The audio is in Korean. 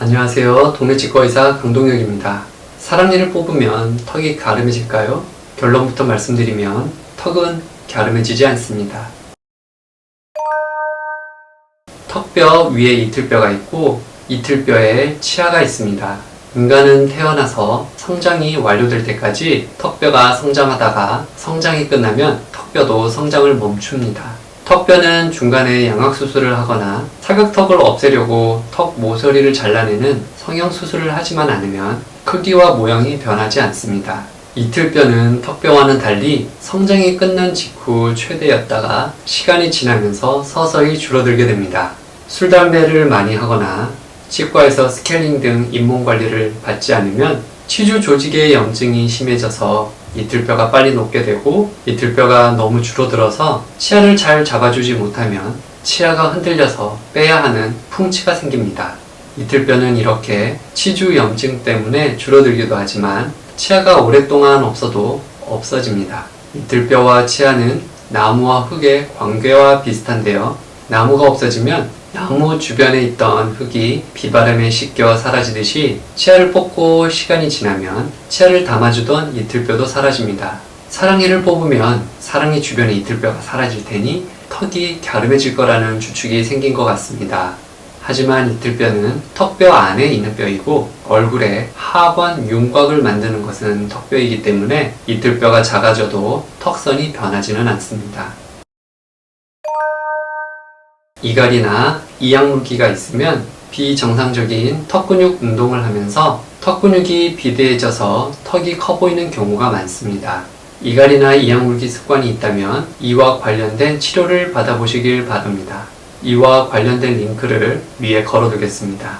안녕하세요. 동네치과의사 강동혁입니다. 사랑니를 뽑으면 턱이 갸름해질까요? 결론부터 말씀드리면 턱은 갸름해지지 않습니다. 턱뼈 위에 이틀뼈가 있고 이틀뼈에 치아가 있습니다. 인간은 태어나서 성장이 완료될 때까지 턱뼈가 성장하다가 성장이 끝나면 턱뼈도 성장을 멈춥니다. 턱뼈는 중간에 양악수술을 하거나 사각턱을 없애려고 턱 모서리를 잘라내는 성형수술을 하지만 않으면 크기와 모양이 변하지 않습니다. 이틀뼈는 턱뼈와는 달리 성장이 끝난 직후 최대였다가 시간이 지나면서 서서히 줄어들게 됩니다. 술, 담배를 많이 하거나 치과에서 스케일링 등 잇몸 관리를 받지 않으면 치주 조직의 염증이 심해져서 이틀뼈가 빨리 녹게 되고 이틀뼈가 너무 줄어들어서 치아를 잘 잡아주지 못하면 치아가 흔들려서 빼야 하는 풍치가 생깁니다. 이틀뼈는 이렇게 치주 염증 때문에 줄어들기도 하지만 치아가 오랫동안 없어도 없어집니다. 이틀뼈와 치아는 나무와 흙의 관계와 비슷한데요. 나무가 없어지면 나무 주변에 있던 흙이 비바람에 씻겨 사라지듯이 치아를 뽑고 시간이 지나면 치아를 담아주던 이틀뼈도 사라집니다. 사랑니를 뽑으면 사랑니 주변에 이틀뼈가 사라질 테니 턱이 갸름해질 거라는 추측이 생긴 것 같습니다. 하지만 이틀뼈는 턱뼈 안에 있는 뼈이고 얼굴에 하관 윤곽을 만드는 것은 턱뼈이기 때문에 이틀뼈가 작아져도 턱선이 변하지는 않습니다. 이갈이나 이약물기가 있으면 비정상적인 턱 근육 운동을 하면서 턱 근육이 비대해져서 턱이 커 보이는 경우가 많습니다. 이갈이나 이약물기 습관이 있다면 이와 관련된 치료를 받아보시길 바랍니다. 이와 관련된 링크를 위에 걸어두겠습니다.